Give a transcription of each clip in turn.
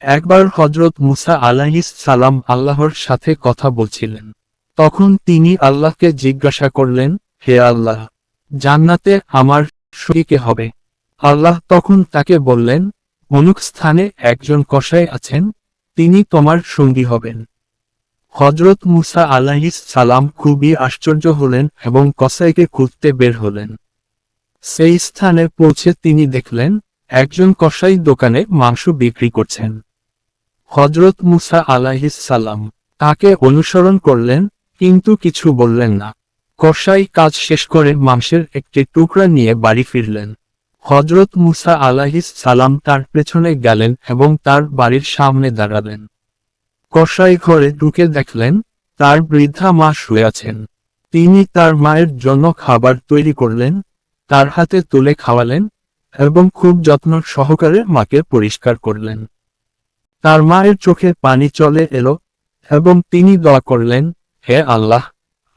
একবার হজরত মুসা আলাহিস সালাম আল্লাহর সাথে কথা বলছিলেন। তখন তিনি আল্লাহকে জিজ্ঞাসা করলেন, হে আল্লাহ, জান্নাতে আমার শরীকে হবে? আল্লাহ তখন তাকে বললেন অনুক স্থানে একজন কসাই আছেন, তিনি তোমার সঙ্গী হবেন। হজরত মুসা আলাহিস সালাম খুবই আশ্চর্য হলেন এবং কসাইকে খুঁজতে বের হলেন। সেই স্থানে পৌঁছে তিনি দেখলেন, একজন কসাই দোকানে মাংস বিক্রি করছেন। হজরত মুসা সালাম। তাকে অনুসরণ করলেন, কিন্তু কিছু বললেন না। কসাই কাজ শেষ করে মাংসের একটি টুকরা নিয়ে বাড়ি ফিরলেন। হজরত মুসা আলাহিস সালাম তার পেছনে গেলেন এবং তার বাড়ির সামনে দাঁড়ালেন। কসাই ঘরে ঢুকে দেখলেন, তার বৃদ্ধা মা শুয়ে আছেন। তিনি তার মায়ের জন্য খাবার তৈরি করলেন, তার হাতে তুলে খাওয়ালেন এবং খুব যত্ন সহকারে মাকে পরিষ্কার করলেন। তার মায়ের চোখে পানি চলে এলো, এবং তিনি দোয়া করলেন, হে আল্লাহ,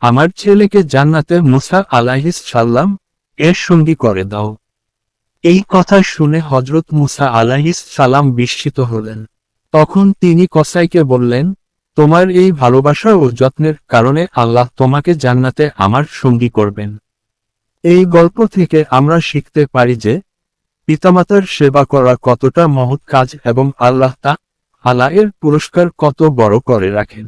আমার ছেলেকে জান্নাতে মুসা আলাহিস সাল্লাম এর সঙ্গী করে দাও। এই কথা শুনে হজরত মুসা আলাহিস সালাম বিস্মিত হলেন। তখন তিনি কসাইকে বললেন, তোমার এই ভালোবাসা ও যত্নের কারণে আল্লাহ তোমাকে জান্নাতে আমার সঙ্গী করবেন। এই গল্প থেকে আমরা শিখতে পারি যে, পিতামাতার সেবা করা কতটা মহৎ কাজ এবং আল্লাহ তা আল্লাহ এর পুরস্কার কত বড় করে রাখেন?